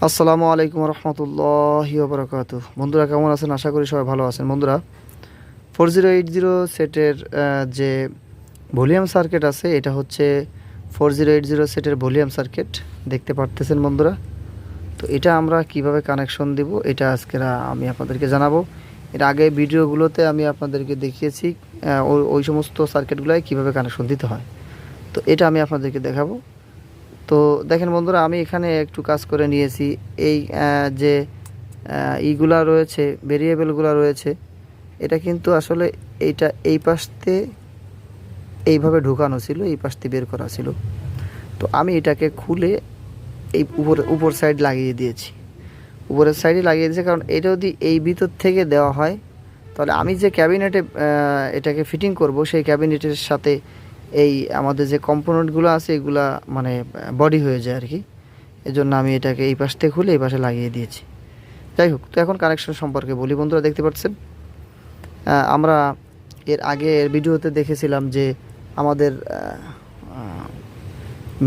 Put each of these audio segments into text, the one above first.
আসসালামু আলাইকুম রহমতুল্লাহি বরকাত বন্ধুরা, কেমন আছেন? আশা করি সবাই ভালো আছেন। বন্ধুরা, ফোর জিরো এইট জিরো সেটের যে ভলিউম সার্কিট আছে, এটা হচ্ছে ফোর জিরো এইট জিরো সেটের ভলিউম সার্কিট। দেখতে পারতেছেন বন্ধুরা? তো এটা আমরা কীভাবে কানেকশন দিব, এটা আজকে আমি আপনাদেরকে জানাব। এর আগে ভিডিওগুলোতে আমি আপনাদেরকে দেখিয়েছি ওই- সমস্ত সার্কিটগুলোয় কীভাবে কানেকশন দিতে হয়। তো এটা আমি আপনাদেরকে দেখাবো। তো দেখেন বন্ধুরা, আমি এখানে একটু কাজ করে নিয়েছি। এই যে ইগুলা রয়েছে ভেরিয়েবলগুলো রয়েছে, এটা কিন্তু আসলে এইটা এই পাশতে এইভাবে ঢুকানো ছিল, এই পাশতে বের করা ছিল। তো আমি এটাকে খুলে এই উপর উপর সাইড লাগিয়ে দিয়েছি। উপরের সাইডে লাগিয়ে দিয়েছি, কারণ এটা যদি এই ভিতর থেকে দেওয়া হয়, তাহলে আমি যে ক্যাবিনেটে এটাকে ফিটিং করব, সেই ক্যাবিনেটের সাথে এই আমাদের যে কম্পোনেন্টগুলো আছে, এগুলা মানে বডি হয়ে যায় আর কি এজন্য আমি এটাকে এই পাশ থেকে খুলে এই পাশে লাগিয়ে দিয়েছি। যাই হোক, তো এখন কানেকশন সম্পর্কে বলি। বন্ধুরা, দেখতে পাচ্ছেন? আমরা এর আগে এর ভিডিওতে দেখেছিলাম যে আমাদের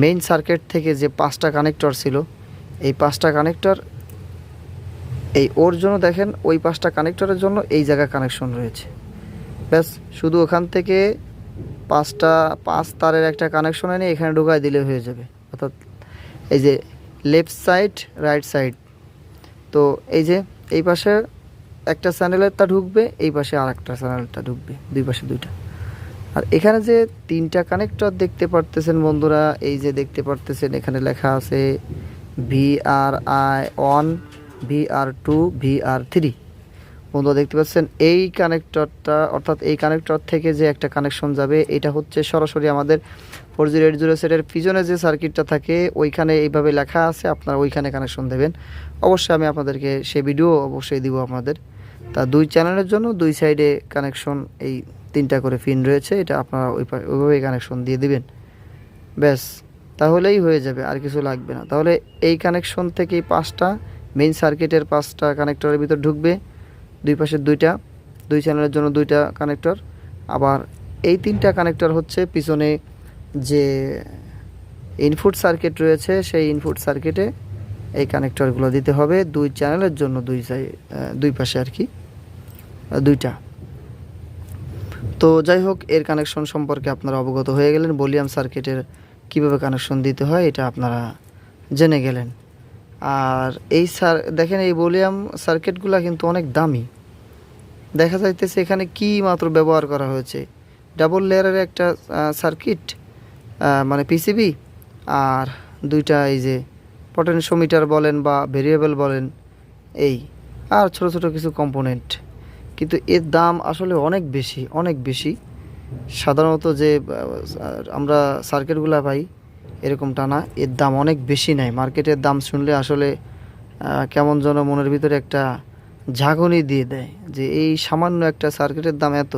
মেইন সার্কিট থেকে যে পাঁচটা কানেক্টর ছিল, এই পাঁচটা কানেক্টর এই ওর জন্য দেখেন ওই পাঁচটা কানেক্টরের জন্য এই জায়গায় কানেকশন রয়েছে। ব্যাস, শুধু ওখান থেকে পাঁচটা, পাঁচ তারের একটা কানেকশন এনে এখানে ঢোকায় দিলে হয়ে যাবে। অর্থাৎ এই যে লেফট সাইড রাইট সাইড তো এই যে, এই পাশে একটা চ্যানেলের তা ঢুকবে, এই পাশে আর একটা চ্যানেলটা ঢুকবে, দুই পাশে দুইটা। আর এখানে যে তিনটা কানেক্টর দেখতে পারতেছেন বন্ধুরা, এই যে দেখতে পারতেছেন, এখানে লেখা আছে V R I one V R two V R three বন্ধুরা দেখতে পাচ্ছেন, এই কানেক্টরটা অর্থাৎ এই কানেক্টর থেকে যে একটা কানেকশন যাবে, এটা হচ্ছে সরাসরি আমাদের ফোর জিরো এইট জিরো সেটের পিছনে যে সার্কিটটা থাকে, ওইখানে এইভাবে লেখা আছে, আপনারা ওইখানে কানেকশন দেবেন। অবশ্যই আমি আপনাদেরকে সে ভিডিও অবশ্যই দিব আপনাদের। তা দুই চ্যানেলের জন্য দুই সাইডে কানেকশন এই তিনটা করে ফিন রয়েছে, এটা আপনারা ওই ওইভাবেই কানেকশন দিয়ে দিবেন। ব্যাস, তাহলেই হয়ে যাবে, আর কিছু লাগবে না। তাহলে এই কানেকশন থেকে এই পাঁচটা মেইন সার্কিটের পাঁচটা কানেক্টরের ভিতর ঢুকবে। দুই পাশে দুইটা, দুই চ্যানেলের জন্য দুইটা কানেক্টর আবার এই তিনটা কানেক্টর হচ্ছে পিছনে যে ইনপুট সার্কিট রয়েছে, সেই ইনপুট সার্কিটে এই কানেক্টরগুলো দিতে হবে। দুই চ্যানেলের জন্য দুই দুই পাশে আর কি দুইটা। তো যাই হোক, এর কানেকশন সম্পর্কে আপনারা অবগত হয়ে গেলেন। বলিয়াম সার্কিটের কীভাবে কানেকশন দিতে হয়, এটা আপনারা জেনে গেলেন। আর এই সার, দেখেন এই ভলিউম সার্কিটগুলো কিন্তু অনেক দামি। দেখা যাইতেছে এখানে কি মাত্র ব্যবহার করা হয়েছে। ডাবল লেয়ারের একটা সার্কিট মানে পিসিবি আর দুইটা এই যে পটেনশোমিটার বলেন বা ভেরিয়েবল বলেন, এই, আর ছোট ছোট কিছু কম্পোনেন্ট কিন্তু এর দাম আসলে অনেক বেশি অনেক বেশি। সাধারণত যে আমরা সার্কিটগুলো পাই এরকমটা না এর দাম অনেক বেশি নেয় মার্কেটের দাম শুনলে আসলে কেমন যেন মনের ভিতরে একটা ঝাঁকুনি দিয়ে দেয় যে এই সামান্য একটা সার্কিটের দাম এত।